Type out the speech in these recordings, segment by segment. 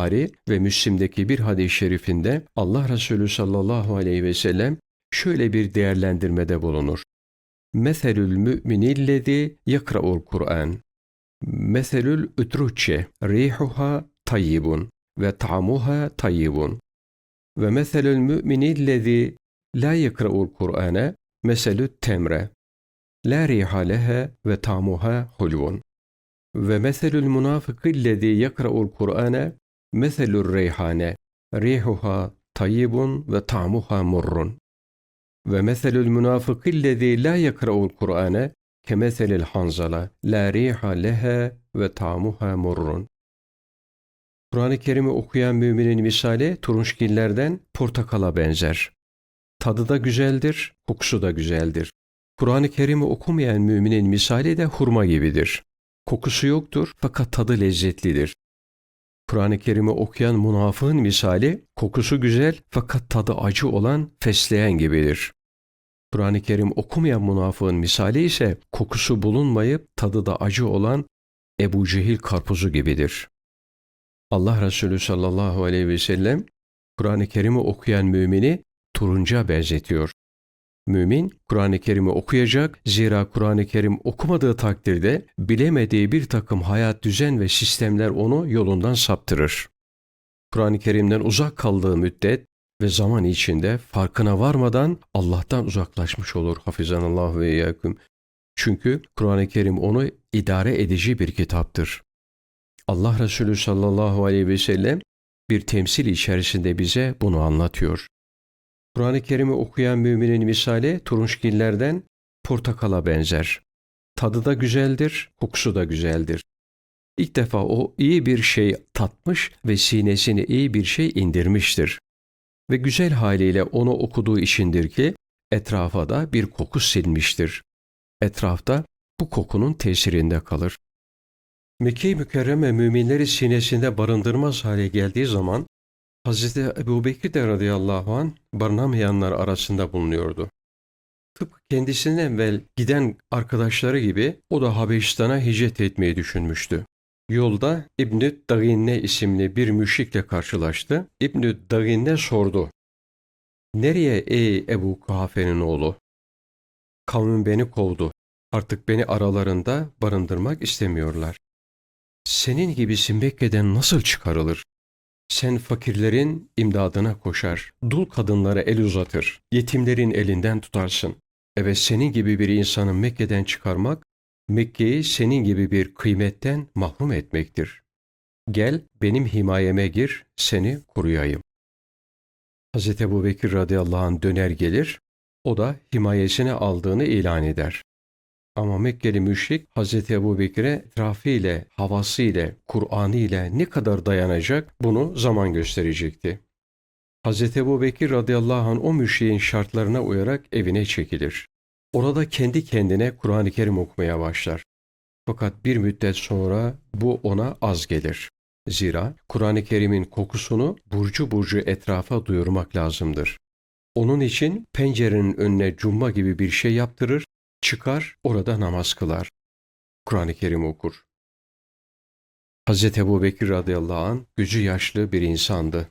Buhari ve Müslim'deki bir hadis-i şerifinde Allah Resulü sallallahu aleyhi ve sellem şöyle bir değerlendirmede bulunur. Meselül müminillezi yakra'ul Kur'an. Meselül ütruççe rihuha tayyibun ve ta'muha tayyibun. Ve meselül müminillezi la yakra'ul Kur'ane meselü temre. La riha leha ve ta'muha hulvun. Ve meselül münafıkillezi yakra'ul Kur'ane meselül reyhane. Rihuha tayyibun ve ta'muha murrun. Ve meselül münafıkillezi la yakra'ul Kur'ane kemeselil hanzala la riha leha ve ta'muha murrun. Kur'an-ı Kerim'i okuyan müminin misali turunçgillerden portakala benzer. Tadı da güzeldir, kokusu da güzeldir. Kur'an-ı Kerim'i okumayan müminin misali de hurma gibidir. Kokusu yoktur fakat tadı lezzetlidir. Kur'an-ı Kerim'i okuyan münafığın misali kokusu güzel fakat tadı acı olan fesleğen gibidir. Kur'an-ı Kerim okumayan münafığın misali ise kokusu bulunmayıp tadı da acı olan Ebu Cehil karpuzu gibidir. Allah Resulü sallallahu aleyhi ve sellem Kur'an-ı Kerim'i okuyan mümini turunca benzetiyor. Mümin Kur'an-ı Kerim'i okuyacak zira Kur'an-ı Kerim okumadığı takdirde bilemediği bir takım hayat düzen ve sistemler onu yolundan saptırır. Kur'an-ı Kerim'den uzak kaldığı müddet ve zaman içinde farkına varmadan Allah'tan uzaklaşmış olur hafizanallah ve iyyaküm. Çünkü Kur'an-ı Kerim onu idare edici bir kitaptır. Allah Resulü sallallahu aleyhi ve sellem bir temsil içerisinde bize bunu anlatıyor. Kur'an-ı Kerim'i okuyan müminin misali turunçgillerden portakala benzer. Tadı da güzeldir, kokusu da güzeldir. İlk defa o iyi bir şey tatmış ve sinesine iyi bir şey indirmiştir. Ve güzel haliyle onu okuduğu içindir ki etrafa da bir koku silmiştir. Etrafta bu kokunun tesirinde kalır. Mekke-i Mükerreme müminleri sinesinde barındırmaz hale geldiği zaman Hz. Ebu Bekir de radıyallahu an barınamayanlar arasında bulunuyordu. Tıpkı kendisinden evvel giden arkadaşları gibi o da Habeşistan'a hicret etmeyi düşünmüştü. Yolda İbn-i Daginne isimli bir müşrikle karşılaştı. İbn-i Daginne sordu. Nereye ey Ebu Kuhafe'nin oğlu? Kavmin beni kovdu. Artık beni aralarında barındırmak istemiyorlar. Senin gibisi Mekke'den nasıl çıkarılır? Sen fakirlerin imdadına koşar, dul kadınlara el uzatır, yetimlerin elinden tutarsın. Evet senin gibi bir insanı Mekke'den çıkarmak, Mekke'yi senin gibi bir kıymetten mahrum etmektir. Gel benim himayeme gir, seni koruyayım. Hz. Ebu Bekir radıyallahu anh döner gelir, o da himayesine aldığını ilan eder. Ama Mekkeli müşrik Hz. Ebu Bekir'e etrafıyla, havasıyla, Kur'an'ı ile ne kadar dayanacak bunu zaman gösterecekti. Hz. Ebu Bekir radıyallahu anh o müşriğin şartlarına uyarak evine çekilir. Orada kendi kendine Kur'an-ı Kerim okumaya başlar. Fakat bir müddet sonra bu ona az gelir. Zira Kur'an-ı Kerim'in kokusunu burcu burcu etrafa duyurmak lazımdır. Onun için pencerenin önüne cumma gibi bir şey yaptırır çıkar orada namaz kılar. Kur'an-ı Kerim okur. Hz. Ebu Bekir radıyallahu an gücü yaşlı bir insandı.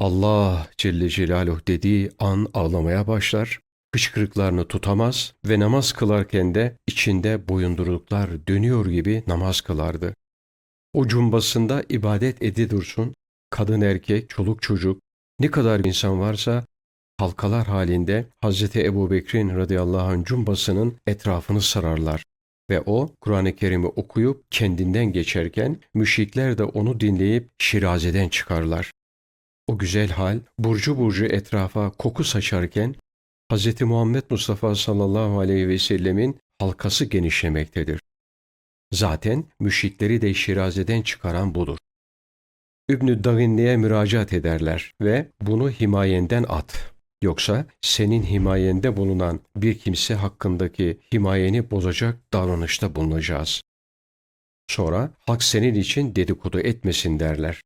Allah Celle Celaluhu dediği an ağlamaya başlar, hıçkırıklarını tutamaz ve namaz kılarken de içinde boyunduruluklar dönüyor gibi namaz kılardı. O cumbasında ibadet edi dursun, kadın erkek, çoluk çocuk, ne kadar insan varsa halkalar halinde Hz. Ebu Bekir'in radıyallahu anh cumbasının etrafını sararlar. Ve o Kur'an-ı Kerim'i okuyup kendinden geçerken müşrikler de onu dinleyip şirazeden çıkarlar. O güzel hal burcu burcu etrafa koku saçarken Hz. Muhammed Mustafa sallallahu aleyhi ve sellemin halkası genişlemektedir. Zaten müşrikleri de şirazeden çıkaran budur. İbn-i müracaat ederler ve bunu himayenden at Yoksa senin himayende bulunan bir kimse hakkındaki himayeni bozacak davranışta bulunacağız. Sonra halk senin için dedikodu etmesin derler.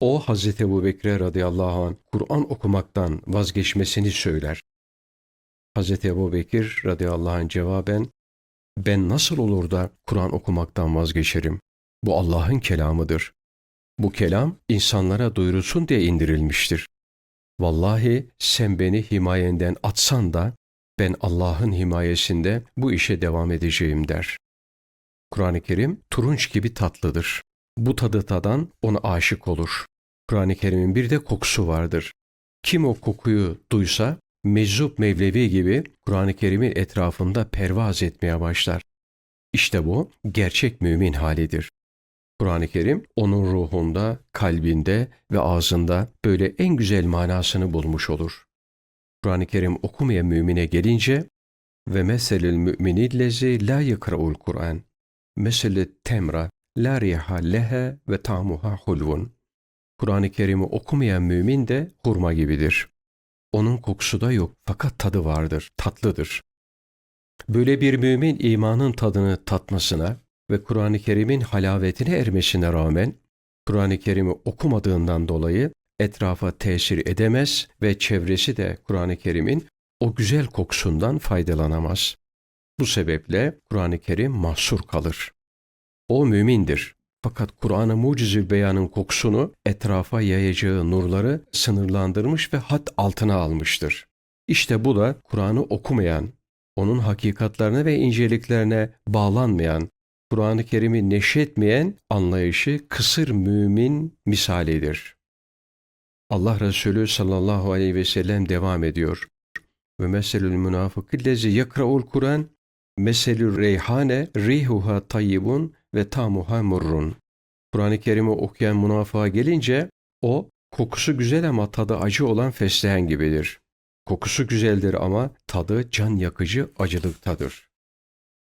O Hazreti Ebu Bekir'e radıyallahu anh Kur'an okumaktan vazgeçmesini söyler. Hazreti Ebu Bekir radıyallahu anh cevaben ben nasıl olur da Kur'an okumaktan vazgeçerim? Bu Allah'ın kelamıdır. Bu kelam insanlara duyurulsun diye indirilmiştir. Vallahi sen beni himayenden atsan da ben Allah'ın himayesinde bu işe devam edeceğim der. Kur'an-ı Kerim turunç gibi tatlıdır. Bu tadı tadan ona aşık olur. Kur'an-ı Kerim'in bir de kokusu vardır. Kim o kokuyu duysa meczup Mevlevi gibi Kur'an-ı Kerim'in etrafında pervaz etmeye başlar. İşte bu gerçek mümin halidir. Kur'an-ı Kerim onun ruhunda, kalbinde ve ağzında böyle en güzel manasını bulmuş olur. Kur'an-ı Kerim okumayan mümine gelince ve meselül müminillezi la yakra'ul Kur'an. Mesele temra la riha leha ve tamuha hulvun. Kur'an-ı Kerim'i okumayan mümin de hurma gibidir. Onun kokusu da yok fakat tadı vardır, tatlıdır. Böyle bir mümin imanın tadını tatmasına ve Kur'an-ı Kerim'in halavetine ermesine rağmen Kur'an-ı Kerim'i okumadığından dolayı etrafa tesir edemez ve çevresi de Kur'an-ı Kerim'in o güzel kokusundan faydalanamaz. Bu sebeple Kur'an-ı Kerim mahsur kalır. O mümindir. Fakat Kur'an-ı Mucizül Beyan'ın kokusunu etrafa yayacağı nurları sınırlandırmış ve had altına almıştır. İşte bu da Kur'an'ı okumayan, onun hakikatlerine ve inceliklerine bağlanmayan, Kur'an-ı Kerim'i neşretmeyen anlayışı kısır mümin misalidir. Allah Resulü sallallahu aleyhi ve sellem devam ediyor. Ve meselül münafıkillezi yakra'ul Kur'an meselül reyhane rihuha tayyibun ve tamuha murrun. Kur'an-ı Kerim'i okuyan münafığa gelince o kokusu güzel ama tadı acı olan fesleğen gibidir. Kokusu güzeldir ama tadı can yakıcı acılıktadır.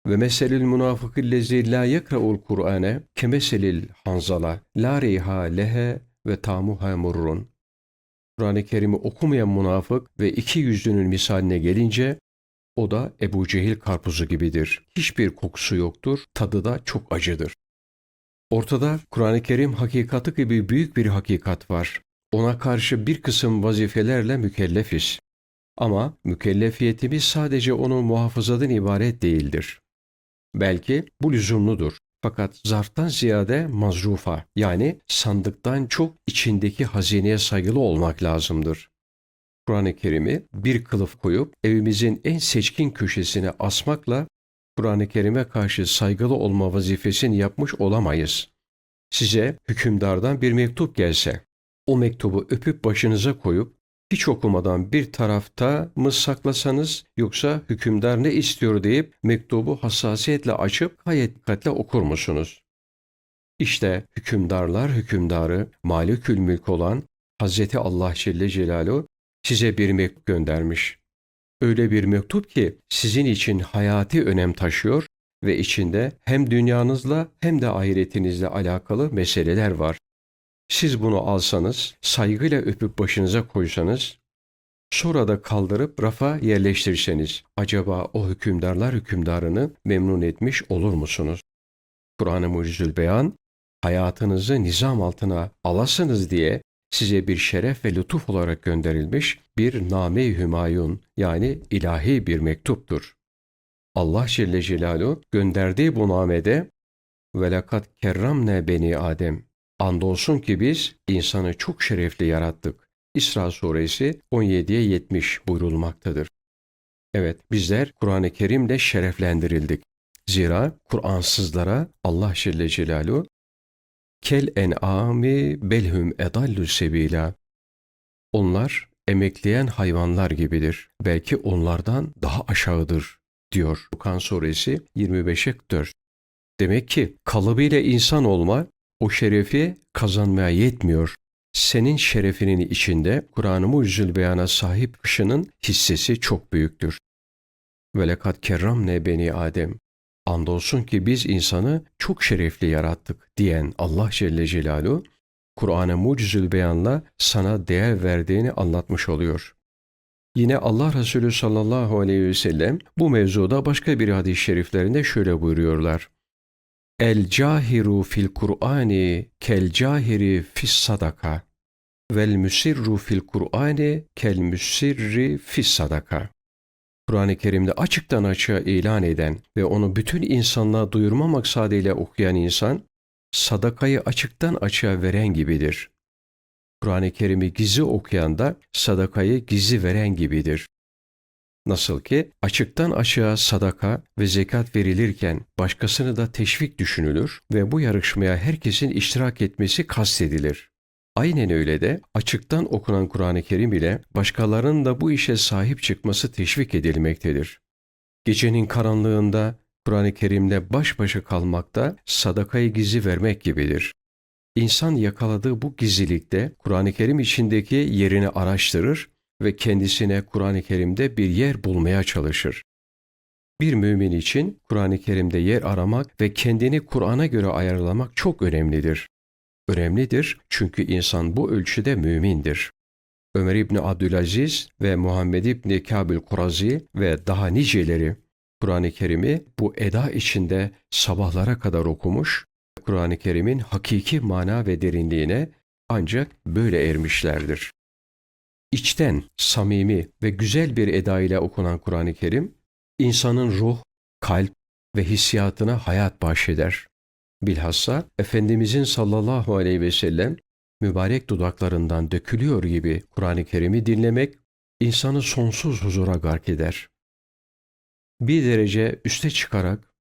Ve meselil münafıkillezi la yekra'ul Kur'ane kemeselil hanzala la reyha lehe ve tamuha murrun. Kur'an-ı Kerim'i okumayan münafık ve iki yüzlünün misaline gelince o da Ebu Cehil karpuzu gibidir. Hiçbir kokusu yoktur, tadı da çok acıdır. Ortada Kur'an-ı Kerim hakikati gibi büyük bir hakikat var. Ona karşı bir kısım vazifelerle mükellefiz. Ama mükellefiyetimiz sadece onu muhafazadan ibaret değildir. Belki bu lüzumludur. Fakat zarftan ziyade mazrufa yani sandıktan çok içindeki hazineye saygılı olmak lazımdır. Kur'an-ı Kerim'i bir kılıf koyup evimizin en seçkin köşesine asmakla Kur'an-ı Kerim'e karşı saygılı olma vazifesini yapmış olamayız. Size hükümdardan bir mektup gelse, o mektubu öpüp başınıza koyup hiç okumadan bir tarafta mı saklasanız yoksa hükümdar ne istiyor deyip mektubu hassasiyetle açıp gayet dikkatle okur musunuz? İşte hükümdarlar hükümdarı Malikül Mülk olan Hazreti Allah Celle Celaluhu size bir mektup göndermiş. Öyle bir mektup ki sizin için hayati önem taşıyor ve içinde hem dünyanızla hem de ahiretinizle alakalı meseleler var. Siz bunu alsanız, saygıyla öpüp başınıza koysanız, sonra da kaldırıp rafa yerleştirseniz, acaba o hükümdarlar hükümdarını memnun etmiş olur musunuz? Kur'an-ı Mucizül Beyan, hayatınızı nizam altına alasınız diye size bir şeref ve lütuf olarak gönderilmiş bir name-i hümayun yani ilahi bir mektuptur. Allah Celle Celaluhu gönderdiği bu namede velakat kerramne beni Adem Andolsun ki biz insanı çok şerefli yarattık. İsra suresi 17'ye 70 buyurulmaktadır. Evet bizler Kur'an-ı Kerim'le şereflendirildik. Zira Kur'ansızlara Allah Celle Celaluhu kel en'ami belhum edallü sebila. Onlar emekleyen hayvanlar gibidir. Belki onlardan daha aşağıdır diyor Lukan suresi 25'e 4. Demek ki kalıbıyla insan olma o şerefi kazanmaya yetmiyor. Senin şerefinin içinde Kur'an-ı Mucizül Beyan'a sahip kişinin hissesi çok büyüktür. Ve lekad kerramne beni Adem. Andolsun ki biz insanı çok şerefli yarattık diyen Allah Celle Celaluhu, Kur'an-ı Mucizül Beyan'la sana değer verdiğini anlatmış oluyor. Yine Allah Resulü sallallahu aleyhi ve sellem bu mevzuda başka bir hadis-i şeriflerinde şöyle buyuruyorlar. El cahiru fil Kur'ani kel cahiri fis sadaka vel müsirru fil Kur'ani kel müsirri fis sadaka. Kur'an-ı Kerim'de açıktan açığa ilan eden ve onu bütün insanlığa duyurma maksadıyla okuyan insan, sadakayı açıktan açığa veren gibidir. Kur'an-ı Kerim'i gizli okuyan da sadakayı gizli veren gibidir. Nasıl ki açıktan açığa sadaka ve zekat verilirken başkasını da teşvik düşünülür ve bu yarışmaya herkesin iştirak etmesi kastedilir. Aynen öyle de açıktan okunan Kur'an-ı Kerim ile başkalarının da bu işe sahip çıkması teşvik edilmektedir. Gecenin karanlığında Kur'an-ı Kerim'le baş başa kalmakta sadakayı gizli vermek gibidir. İnsan yakaladığı bu gizlilikte Kur'an-ı Kerim içindeki yerini araştırır ve kendisine Kur'an-ı Kerim'de bir yer bulmaya çalışır. Bir mümin için Kur'an-ı Kerim'de yer aramak ve kendini Kur'an'a göre ayarlamak çok önemlidir. Önemlidir çünkü insan bu ölçüde mümindir. Ömer İbni Abdülaziz ve Muhammed İbni Kabil Kurazi ve daha niceleri Kur'an-ı Kerim'i bu eda içinde sabahlara kadar okumuş, Kur'an-ı Kerim'in hakiki mana ve derinliğine ancak böyle ermişlerdir. İçten, samimi ve güzel bir eda ile okunan Kur'an-ı Kerim, insanın ruh, kalp ve hissiyatına hayat bahşeder. Bilhassa Efendimizin sallallahu aleyhi ve sellem mübarek dudaklarından dökülüyor gibi Kur'an-ı Kerim'i dinlemek insanı sonsuz huzura gark eder. Bir derece üste çıkarak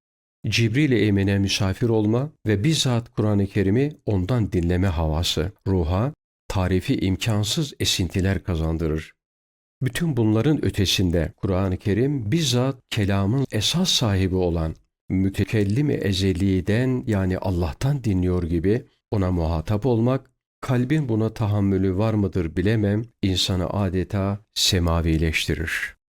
Cibril Emin'e misafir olma ve bizzat Kur'an-ı Kerim'i ondan dinleme havası ruha tarifi imkansız esintiler kazandırır. Bütün bunların ötesinde Kur'an-ı Kerim bizzat kelamın esas sahibi olan mütekellim-i ezeliden yani Allah'tan dinliyor gibi ona muhatap olmak, kalbin buna tahammülü var mıdır bilemem, insanı adeta semavileştirir.